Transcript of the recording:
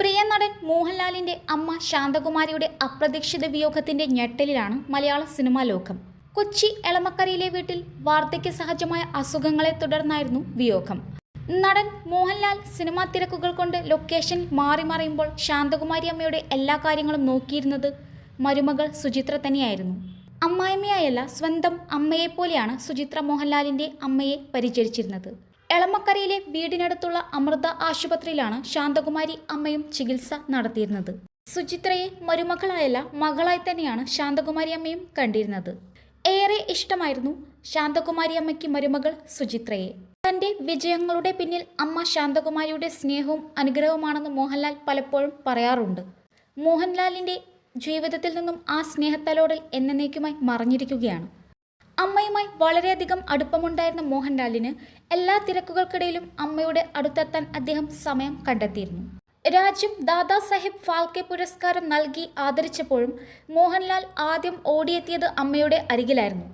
പ്രിയ നടൻ മോഹൻലാലിന്റെ അമ്മ ശാന്തകുമാരിയുടെ അപ്രതീക്ഷിത വിയോഗത്തിന്റെ ഞെട്ടലിലാണ് മലയാള സിനിമാ ലോകം. കൊച്ചി എളമക്കരയിലെ വീട്ടിൽ വാർദ്ധക്യ സഹജമായ അസുഖങ്ങളെ തുടർന്നായിരുന്നു വിയോഗം. നടൻ മോഹൻലാൽ സിനിമാ തിരക്കുകൾ കൊണ്ട് ലൊക്കേഷൻ മാറി മറിയുമ്പോൾ ശാന്തകുമാരി അമ്മയുടെ എല്ലാ കാര്യങ്ങളും നോക്കിയിരുന്നത് മരുമകൾ സുചിത്ര തന്നെയായിരുന്നു. അമ്മായിമ്മയായല്ല സ്വന്തം അമ്മയെപ്പോലെയാണ് സുചിത്ര മോഹൻലാലിന്റെ അമ്മയെ പരിചരിച്ചിരുന്നത്. എളമക്കരയിലെ വീടിനടുത്തുള്ള അമൃത ആശുപത്രിയിലാണ് ശാന്തകുമാരി അമ്മയും ചികിത്സ നടത്തിയിരുന്നത്. സുചിത്രയെ മരുമകളായല്ല മകളായി തന്നെയാണ് ശാന്തകുമാരി അമ്മയും കണ്ടിരുന്നത്. ഏറെ ഇഷ്ടമായിരുന്നു ശാന്തകുമാരി അമ്മയ്ക്ക് മരുമകൾ സുചിത്രയെ. തന്റെ വിജയങ്ങളുടെ പിന്നിൽ അമ്മ ശാന്തകുമാരിയുടെ സ്നേഹവും അനുഗ്രഹവുമാണെന്ന് മോഹൻലാൽ പലപ്പോഴും പറയാറുണ്ട്. മോഹൻലാലിന്റെ ജീവിതത്തിൽ നിന്നും ആ സ്നേഹത്തലോടൽ എന്നേക്കുമായി മറഞ്ഞിരിക്കുകയാണ്. അമ്മയുമായി വളരെയധികം അടുപ്പമുണ്ടായിരുന്ന മോഹൻലാലിന് എല്ലാ തിരക്കുകൾക്കിടയിലും അമ്മയുടെ അടുത്തെത്താൻ അദ്ദേഹം സമയം കണ്ടെത്തിയിരുന്നു. രാജ്യം ദാദാ സാഹിബ് ഫാൽക്കെ പുരസ്കാരം നൽകി ആദരിച്ചപ്പോഴും മോഹൻലാൽ ആദ്യം ഓടിയെത്തിയത് അമ്മയുടെ അരികിലായിരുന്നു.